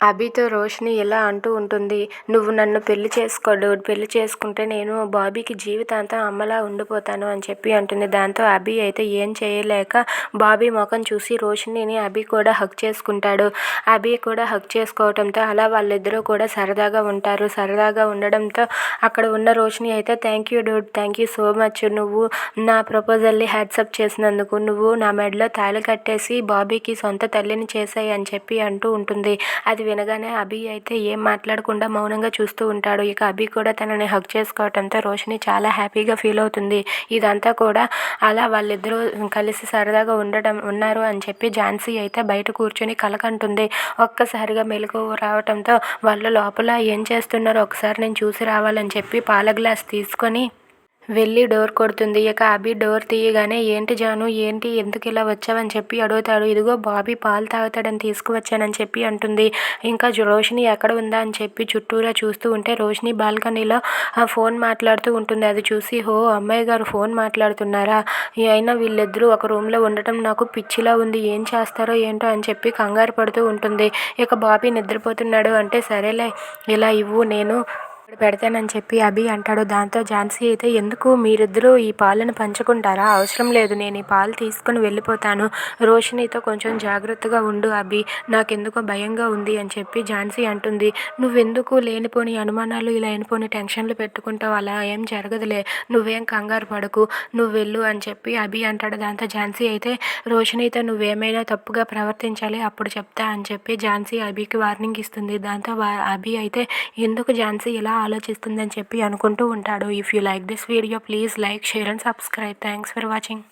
అభితో రోషిని ఇలా అంటూ ఉంటుంది నువ్వు నన్ను పెళ్ళి చేసుకోడు పెళ్ళి చేసుకుంటే నేను బాబీకి జీవితాంతం అమ్మలా ఉండిపోతాను అని చెప్పి అంటుంది. దాంతో అభి అయితే ఏం చేయలేక బాబీ ముఖం చూసి రోషినిని అభి కూడా హక్ చేసుకుంటాడు. అభి కూడా హక్ చేసుకోవడంతో అలా వాళ్ళిద్దరూ కూడా సరదాగా ఉంటారు. సరదాగా ఉండడంతో అక్కడ ఉన్న రోషిని అయితే thank you dude thank you so much. నువ్వు నా ప్రపోజల్ని హ్యాట్సప్ చేసినందుకు నువ్వు నా మెడలో తాళి కట్టేసి బాబీకి సొంత తల్లిని చేసాయి అని చెప్పి అంటూ ఉంటుంది. అది వినగానే అభి అయితే ఏం మాట్లాడకుండా మౌనంగా చూస్తూ ఉంటాడు. ఇక అభి కూడా తనని హక్ చేసుకోవడంతో రోషిని చాలా హ్యాపీగా ఫీల్ అవుతుంది. ఇదంతా కూడా అలా వాళ్ళిద్దరూ కలిసి సరదాగా ఉండడం ఉన్నారు అని చెప్పి ఝాన్సీ అయితే బయట కూర్చొని కలకంటుంది. ఒక్కసారిగా మెలకు రావటంతో వాళ్ళు లోపల ఏం చేస్తున్నారో ఒకసారి నేను చూసి రావాలని చెప్పి పాల గ్లాస్ తీసుకొని వెళ్ళి డోర్ కొడుతుంది. ఇక అభి డోర్ తీయగానే ఏంటి జాను? ఏంటి? ఎందుకు ఇలా వచ్చావని చెప్పి అడుగుతాడు. ఇదిగో బాబీ పాలు తాగుతాడని తీసుకువచ్చానని చెప్పి అంటుంది. ఇంకా రోషిని ఎక్కడ ఉందా అని చెప్పి చుట్టూరా చూస్తూ ఉంటే రోషిని బాల్కనీలో ఫోన్ మాట్లాడుతూ ఉంటుంది. అది చూసి హో అమ్మాయి గారు ఫోన్ మాట్లాడుతున్నారా? అయినా వీళ్ళిద్దరూ ఒక రూమ్లో ఉండటం నాకు పిచ్చిలా ఉంది. ఏం చేస్తారో ఏంటో అని చెప్పి కంగారు పడుతూ ఉంటుంది. ఇక బాబీ నిద్రపోతున్నాడు అంటే సరేలే ఇలా ఇవ్వు నేను అక్కడ పెడతానని చెప్పి అభి అంటాడు. దాంతో ఝాన్సీ అయితే ఎందుకు? మీరిద్దరూ ఈ పాలను పంచుకుంటారా? అవసరం లేదు. నేను ఈ పాలు తీసుకుని వెళ్ళిపోతాను. రోషినితో కొంచెం జాగ్రత్తగా ఉండు అభి. నాకెందుకో భయంగా ఉంది అని చెప్పి ఝాన్సీ అంటుంది. నువ్వెందుకు లేనిపోని అనుమానాలు ఇలా లేనిపోని టెన్షన్లు పెట్టుకుంటావు? అలా ఏం జరగదులే. నువ్వేం కంగారు పడకు. నువ్వు వెళ్ళు అని చెప్పి అభి అంటాడు. దాంతో ఝాన్సీ అయితే రోషినితో నువ్వేమైనా తప్పుగా ప్రవర్తించాలి అప్పుడు చెప్తా అని చెప్పి ఝాన్సీ అభికి వార్నింగ్ ఇస్తుంది. దాంతో అభి అయితే ఎందుకు ఝాన్సీ? ఇలా ఆలోచిస్తుందని చెప్పి అనుకుంటూ ఉంటాడు. If you like this video please like share and subscribe thanks for watching